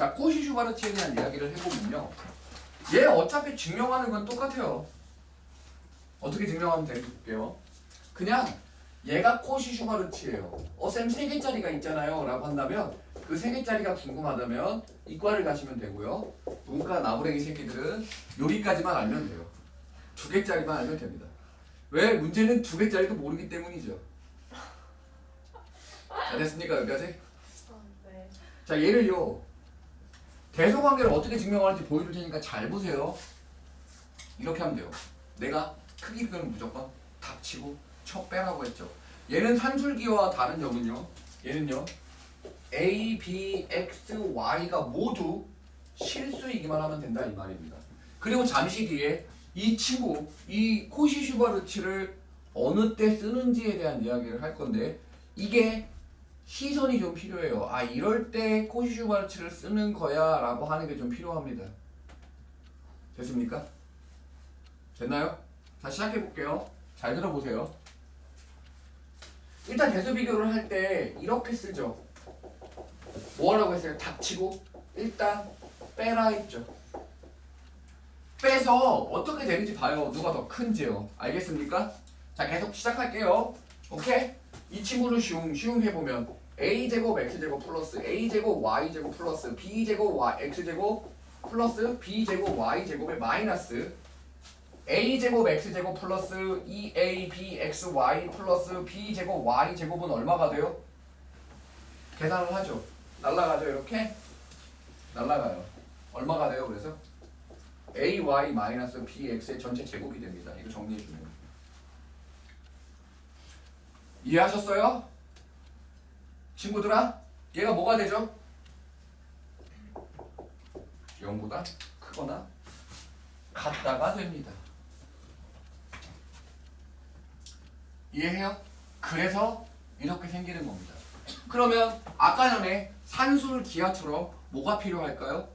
자, 코시-슈바르트에 대한 이야기를 해보면요. 얘 어차피 증명하는 건 똑같아요. 어떻게 증명하면 될게요? 그냥 얘가 코시-슈바르트예요. 어, 쌤세 개짜리가 있잖아요. 라고 한다면 그세 개짜리가 궁금하다면 이과를 가시면 되고요. 문과 나부랭이 새끼들은 여기까지만 알면 돼요. 두 개짜리만 알면 됩니다. 왜? 문제는 두 개짜리도 모르기 때문이죠. 자, 됐습니까? 여기까지? 아, 네. 자, 얘를요. 대소 관계를 어떻게 증명할지 보여줄 테니까 잘 보세요. 이렇게 하면 돼요. 내가 크기 비교는 무조건 닥치고 쳐 빼라고 했죠. 얘는 산술기와 다른 점은요. 얘는요. A, B, X, Y가 모두 실수이기만 하면 된다 이 말입니다. 그리고 잠시 뒤에 이 친구, 이 코시 슈바르츠를 어느 때 쓰는지에 대한 이야기를 할 건데 이게 시선이 좀 필요해요. 아 이럴 때 코시 슈바르츠를 쓰는 거야라고 하는 게 좀 필요합니다. 됐습니까? 됐나요? 자 시작해 볼게요. 잘 들어보세요. 일단 대수 비교를 할 때 이렇게 쓰죠. 뭐라고 했어요? 닥치고 일단 빼라 했죠. 빼서 어떻게 되는지 봐요. 누가 더 큰지요. 알겠습니까? 자 계속 시작할게요. 오케이? 이 친구를 쉬웅 해보면 a 제곱 x 제곱 플러스 a 제곱 y 제곱 플러스 b 제곱 y x 제곱 플러스 b 제곱 y 제곱의 마이너스 a 제곱 x 제곱 플러스 2a b x y 플러스 b 제곱 y 제곱은 얼마가 돼요? 계산을 하죠. 날라가죠 이렇게 날라가요. 얼마가 돼요? 그래서 a y 마이너스 b x의 전체 제곱이 됩니다. 이거 정리해 주면 이해하셨어요? 친구들아, 얘가 뭐가 되죠? 0보다 크거나 같다가 됩니다. 이해해요? 그래서 이렇게 생기는 겁니다. 그러면 아까 전에 산술 기하처럼 뭐가 필요할까요?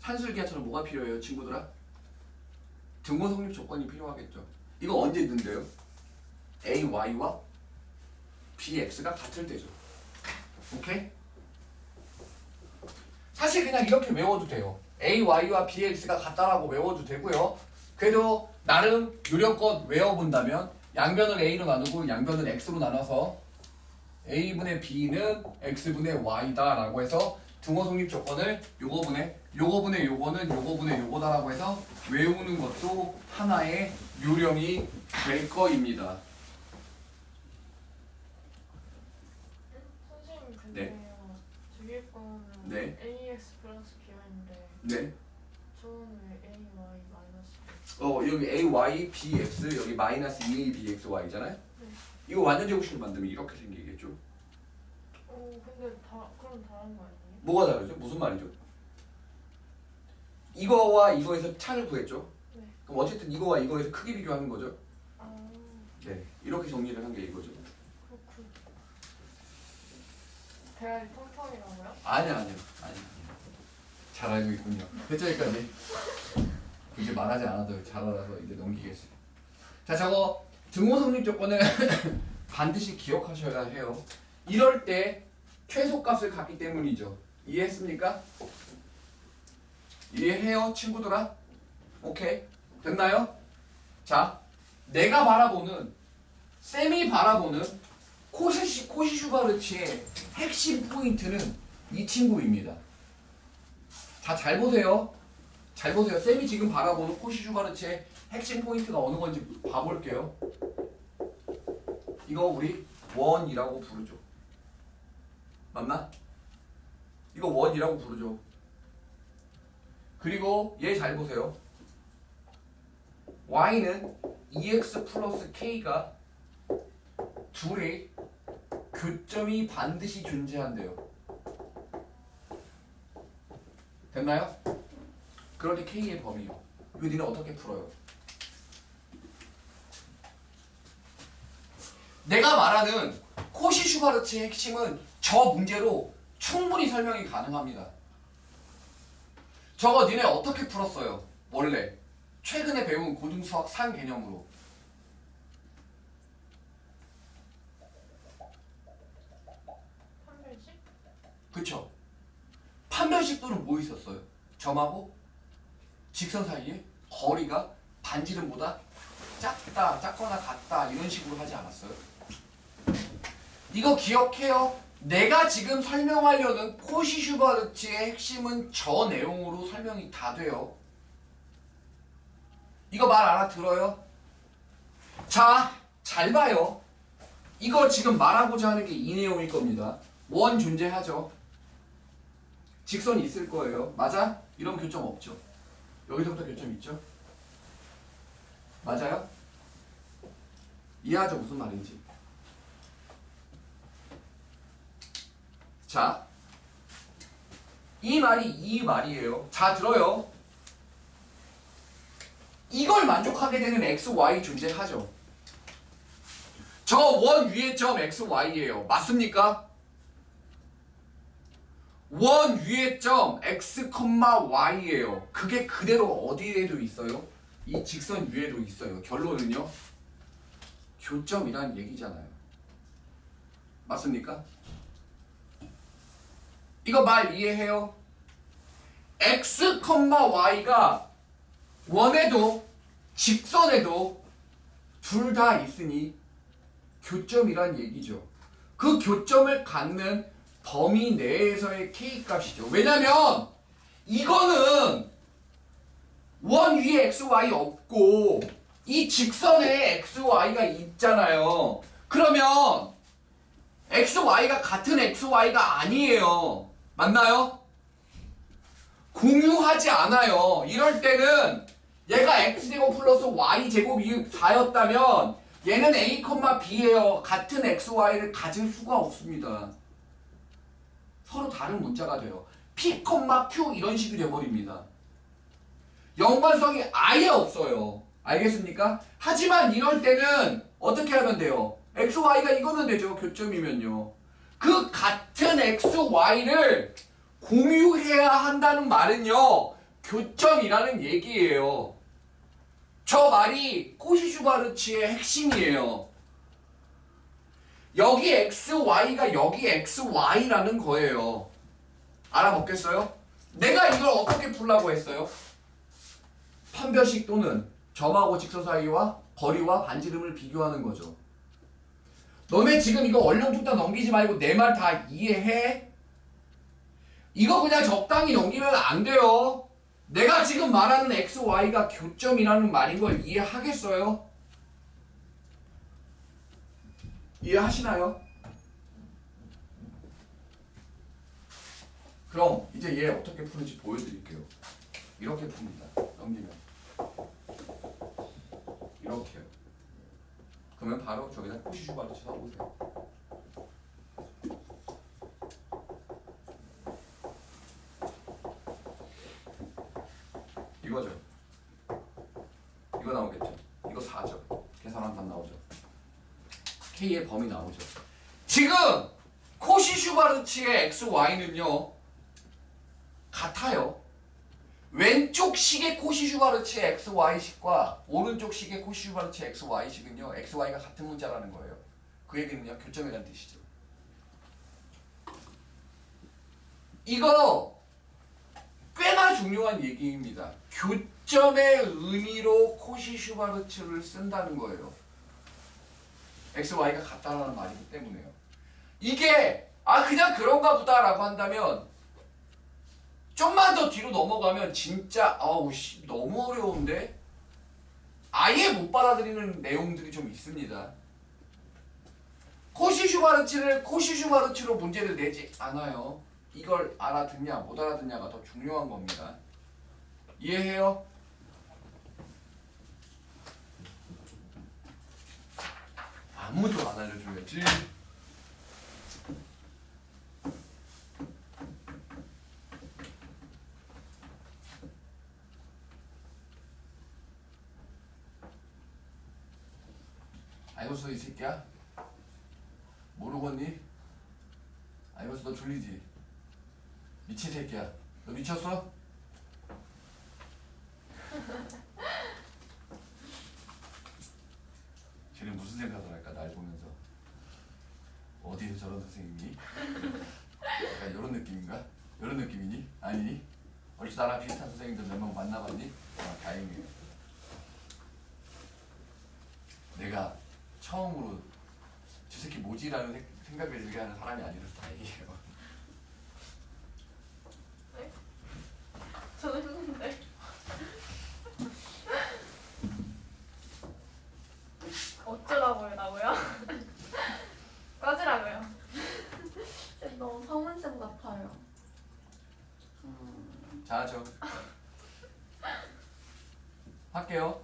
산술 기하처럼 뭐가 필요해요, 친구들아? 등호 성립 조건이 필요하겠죠. 이거 언제 넣는데요? a, y와 b, x가 같을 때죠. 오케이? 사실 그냥 이렇게 외워도 돼요. a, y와 b, x가 같다라고 외워도 되고요. 그래도 나름 유력껏 외워본다면 양변을 a로 나누고 양변을 x로 나눠서 a분의 b는 x분의 y다 라고 해서 등호 성립 조건을 요거분의 요거분의 요거는 요거분의 요거다라고 해서 외우는 것도 하나의 요령이 될 거입니다. 근데요. 저기 거는 네. AX 플러스 B인데 네. 저는 왜 AY 마이너스 어 여기 a y b x 여기 마이너스 2a b x y잖아요. 네. 이거 완전 제곱식을 만들면 이렇게 생기겠죠. 어 근데 다 그럼 다른 거 아니에요? 뭐가 다르죠? 무슨 말이죠? 이거와 이거에서 차를 구했죠. 네. 그럼 어쨌든 이거와 이거에서 크기 비교하는 거죠. 아 네. 이렇게 정리를 한 게 이거죠. 그렇군. 대가리 텅텅이라고요? 아니야 아니야 아니야. 잘 알고 있군요. 회차기까지 굳이 말하지 않아도 잘 알아서 이제 넘기겠어요. 자 저거 등호 성립 조건을 반드시 기억하셔야 해요. 이럴 때 최소값을 갖기 때문이죠. 이해했습니까? 이해해요 친구들아? 오케이 됐나요? 자 내가 바라보는 쌤이 바라보는 코시 코시 슈바르치의 핵심 포인트는 이 친구입니다. 자, 잘 보세요. 잘 보세요. 쌤이 지금 바라보는 코시 슈바르치의 핵심 포인트가 어느 건지 봐볼게요. 이거 우리 원이라고 부르죠. 맞나? 이거 원이라고 부르죠. 그리고 얘 잘 보세요. y는 2x 플러스 k가 둘의 교점이 반드시 존재한대요. 됐나요? 때 K의 범위요. 이거 니네 어떻게 풀어요? 내가 말하는 코시 슈바르츠의 핵심은 저 문제로 충분히 설명이 가능합니다. 저거 니네 어떻게 풀었어요? 원래 최근에 배운 고등수학 산 개념으로 판별식? 그쵸? 판별식도는 뭐 있었어요? 점하고 직선 사이에 거리가 반지름보다 작다, 작거나 같다 이런 식으로 하지 않았어요? 이거 기억해요. 내가 지금 설명하려는 코시-슈바르트의 핵심은 저 내용으로 설명이 다 돼요. 이거 말 알아들어요? 자, 잘 봐요. 이거 지금 말하고자 하는 게 이 내용일 겁니다. 원 존재하죠. 직선이 있을 거예요. 맞아? 이런 교점 없죠. 여기서부터 교점 있죠? 맞아요? 이해하죠? 무슨 말인지. 자, 이 말이 이 말이에요. 자, 들어요. 이걸 만족하게 되는 x, y 존재하죠. 저 원 위의 점 x, y예요. 맞습니까? 원 위의 점 x, y예요. 그게 그대로 어디에도 있어요? 이 직선 위에도 있어요. 결론은요. 교점이란 얘기잖아요. 맞습니까? 이거 말 이해해요? x, y가 원에도 직선에도 둘 다 있으니 교점이란 얘기죠. 그 교점을 갖는 범위 내에서의 k 값이죠. 왜냐면 이거는 원 위에 x, y 없고 이 직선에 x, y가 있잖아요. 그러면 x, y가 같은 x, y가 아니에요. 맞나요? 공유하지 않아요. 이럴 때는 얘가 x제곱 플러스 y제곱이 4였다면 얘는 a, b예요. 같은 x, y를 가질 수가 없습니다. 서로 다른 문자가 돼요. p, q 이런 식이 돼버립니다. 연관성이 아예 없어요. 알겠습니까? 하지만 이럴 때는 어떻게 하면 돼요? x, y가 이거면 되죠. 교점이면요. 그 같은 x, y를 공유해야 한다는 말은요. 교점이라는 얘기예요. 저 말이 코시슈바르치의 핵심이에요. 여기 x, y가 여기 x, y라는 거예요. 알아먹겠어요? 내가 이걸 어떻게 풀라고 했어요? 판별식 또는 점하고 직선 사이와 거리와 반지름을 비교하는 거죠. 너네 지금 이거 얼렁뚱땅 넘기지 말고 내 말 다 이해해? 이거 그냥 적당히 넘기면 안 돼요. 내가 지금 말하는 x, y가 교점이라는 말인 걸 이해하겠어요? 이해하시나요? 그럼 이제 얘 어떻게 푸는지 보여드릴게요. 이렇게 풉니다. 넘기면 이렇게요. 그러면 바로 저기다 코시슈바를 쳐보세요. 이거죠. 이거 나오겠죠. 이거 4죠. 계산하면 답 나오죠. K의 범위 나오죠. 지금 코시 슈바르치의 XY는요 같아요. 왼쪽 식의 코시 슈바르치의 XY식과 오른쪽 식의 코시 슈바르치의 XY식은요 XY가 같은 문자라는 거예요. 그 얘기는요 교점이라는 뜻이죠. 이거 꽤나 중요한 얘기입니다. 교점의 의미로 코시 슈바르츠를 쓴다는 거예요. XY가 같다라는 말이기 때문에요. 이게 아 그냥 그런가 보다라고 한다면 좀만 더 뒤로 넘어가면 진짜 아우 씨 너무 어려운데 아예 못 받아들이는 내용들이 좀 있습니다. 코시슈바르츠를 코시슈바르츠로 문제를 내지 않아요. 이걸 알아듣냐 못 알아듣냐가 더 중요한 겁니다. 이해해요? 아무도 안 알려줘야지. 알고서 이 새끼야? 모르겠니? 알고서 너 졸리지? 미친 새끼야. 너 미쳤어? 쟤는 무슨 생각을 어디서 저런 선생님이? 약간 이런 느낌인가? 이런 느낌이니? 아니니? 어디서 나랑 비슷한 선생님들 몇 명 만나봤니? 아, 다행이에요. 내가 처음으로 저 새끼 뭐지라는 생- 생각을 들게 하는 사람이 아니라서 다행이에요. 저는 했는데. 어쩌라고요, 나고요? 꺼지라고요. 쌤 너무 성은쌤 같아요. 음, 잘하죠. 할게요.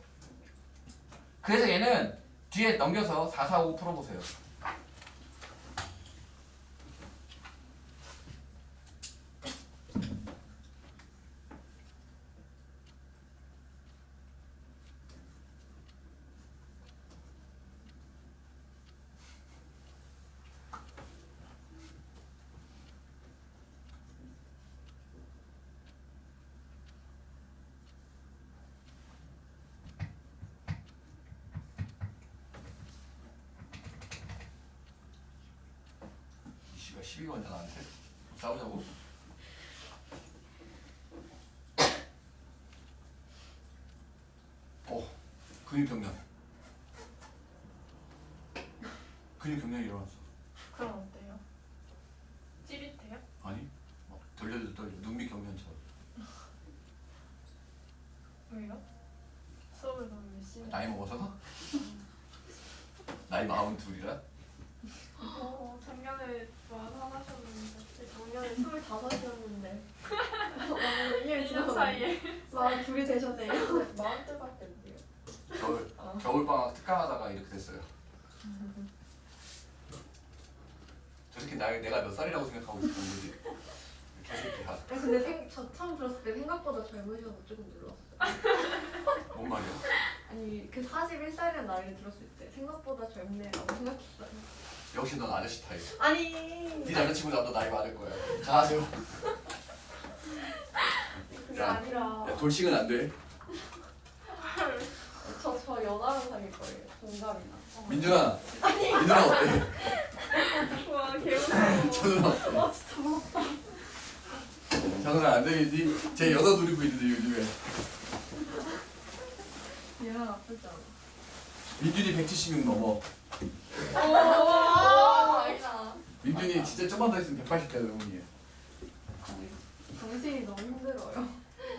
그래서 얘는 뒤에 넘겨서 4, 4, 5 풀어보세요. 이 씨가 12건자 나한테 싸우자고. 어, 근육 경련. 근육 경련이 일어났어. 그럼 어때요? 찌릿해요? 아니, 막 돌려도 떨려. 눈밑 경련처럼. 왜요? 수업을 너무 열심히 나이 먹어서? 나이 마흔 둘이라? 어, 작년에 만 하셨는데 작년에 스물다섯이었는데 오늘 1년 1년 지나서 사이에 마흔 둘이 되셨네요. 마흔 대밖에 안 돼요 겨울 어. 겨울방학 특강하다가 이렇게 됐어요. 저 새끼 나 내가 몇 살이라고 생각하고 있었던 거지? 개새끼야. 아, 근데 생, 저 처음 들었을 때 생각보다 젊으셔서 조금 놀랐어요. 뭔 말이야? 아니 그 41살이라는 나이를 들었을 때 생각보다 젊네라고 생각했어요. 역시 넌 아저씨 타입. 아니 네 남자친구 나도 나이 많을 거야. 그게 야. 아니라 야 돌싱은 안 돼. 저 저 연하랑 사귈 거예요. 동갑이나. 민준아. 민준아 어때? 와 개웃겨 저 누나 어때? 와 진짜 부럽다. 저 누나 안 되겠니? 쟤 여자 누리고 있는데 요즘에. 얘랑 나쁘지 않아. 민준이 170명 넘어. 와 아니다. 민준이 진짜 좀만 더 있으면 180대 넘니. 당신이 너무 힘들어요.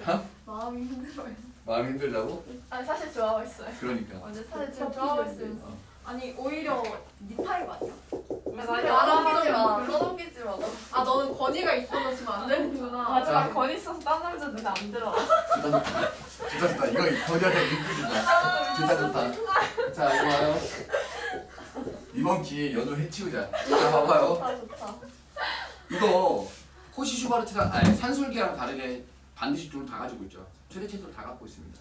어? 마음이 힘들어요. 마음이 힘들다고? 아니 사실 좋아하고 있어요 그러니까. 완전 사실 지금 좋아하고 있어요 어. 아니 오히려 네 타입 아니야? 나이 떠넘기지 마. 알아보지 떠넘기지 마. 아 너는 권위가 있어서 지금 안 되는구나. 마지막 건 있어서 딴 남자 눈에 안 들어 좋다 좋다. 좋다 좋다. 이거 거기한테 민준이다. 좋다 좋다. 자 이거 봐요. 이번 기회에 연우 해치우자. 자 봐봐요. 좋다 좋다. 이거 호시 슈바르트랑 아니 산술기랑 다르게 반드시 둘 다 가지고 있죠. 최대 최소를 다 갖고 있습니다.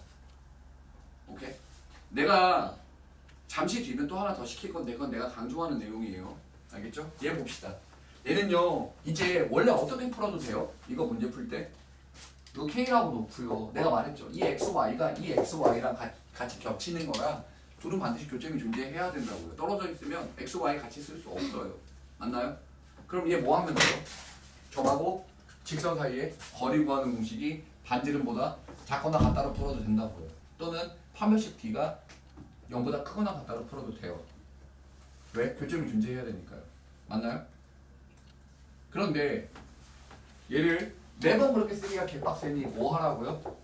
오케이. 내가 잠시 뒤면 또 하나 더 시킬 건데 그건 내가 강조하는 내용이에요. 알겠죠? 얘 봅시다. 얘는요 이제 원래 어떻게 풀어도 돼요. 이거 문제 풀 때. 이거 K라고 놓고요. 내가 말했죠. 이 X, Y가 이 X, Y랑 가- 같이 겹치는 거라 둘은 반드시 교점이 존재해야 된다고요. 떨어져 있으면 X, Y 같이 쓸 수 없어요. 맞나요? 그럼 얘 뭐 하면 돼요? 점하고 직선 사이에 거리 구하는 공식이 반지름보다 작거나 같다로 풀어도 된다고요. 또는 판별식 D가 0보다 크거나 같다로 풀어도 돼요. 왜? 교점이 존재해야 되니까요. 맞나요? 그런데 얘를 매번 그렇게 쓰기가 개빡세니 뭐 하라고요?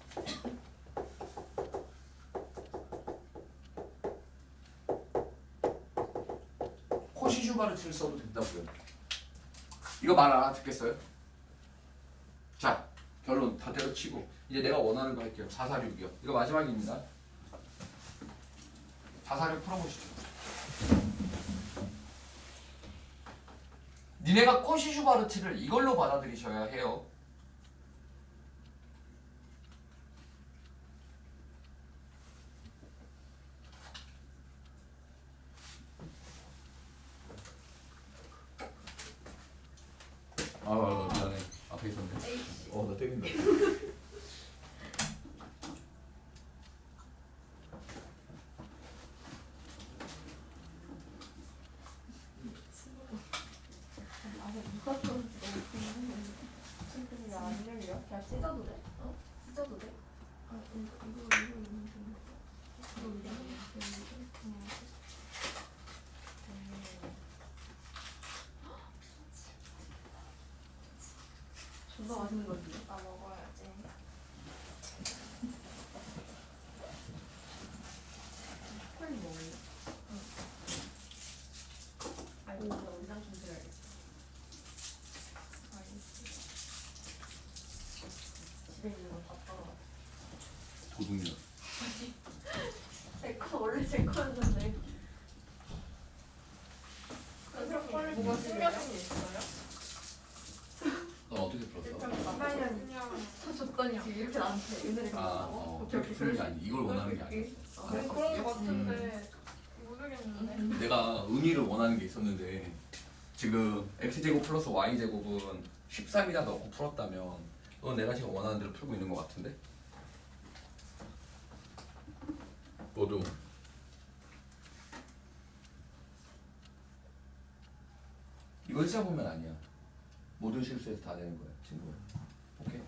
코시슈바르트를 써도 된다고요. 이거 말 알아듣겠어요? 자, 결론 다 때려치고 이제 내가 원하는 거 할게요. 446이요. 이거 마지막입니다. 446 풀어보시죠. 니네가 코시슈바르트를 이걸로 받아들이셔야 해요. 아, 아, 미안해. 앞에 있었네. 어, 나 때린다. 아 누가 썼는지 너무 궁금해. 찢어도 돼? 어? 찢어도 돼? 아 이거 이거 이거. 이거 이거 이거. 존나 맛있는. 나먹어야지. 초콜릿 먹을래? 응. 알고 나 원장 좀 드려야겠어. 집에 있는 거다 떨어. 도둑이야. 제거 원래 제 거였는데. 초콜릿 뭐가 숨겨진 게 있어요? 넌 어떻게 풀었어? 그냥 저 줬더니 이렇게 나한테 은혜를 아? 어, 그렇게 오케이. 푸는 게 아니. 이걸 원하는 게 아니야. 그런 거 같은데 모르겠는데. 내가 의미를 원하는 게 있었는데 지금 x 제곱 플러스 y 제곱은 13이다 넣고 풀었다면 넌 내가 지금 원하는 대로 풀고 있는 것 같은데? 너도 이걸 써보면 아니야. 모든 실수에서 다 되는 거야, 친구야. 오케이?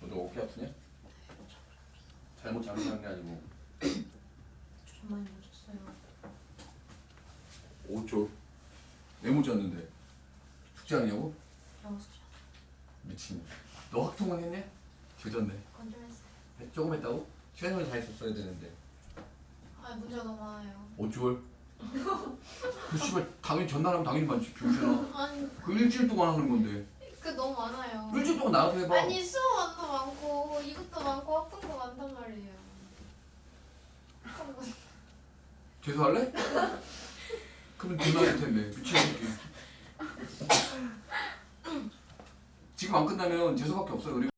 너도 어깨 아프냐? 잘못 잘못한 게 아니고 좀 많이 묻혔어요. 5조 메모지였는데 숙제하냐고? 영수 미친 너 확통은 했냐? 조졌네 건조했어요. 조금 했다고? 최선을 다했었어야 되는데 아 문제가 너무 많아요. 5개월? 그 씨발 당연히 전날하면 당연히 많지 병신아 아니 그 일주일 동안 하는 건데 그 너무 많아요. 일주일 동안 나가서 해봐 아니 수업도 많고 이것도 많고 학점도 많단 말이에요. 재수할래? 그럼 할 텐데 미친 새끼 지금 안 끝나면 재수밖에 없어요 우리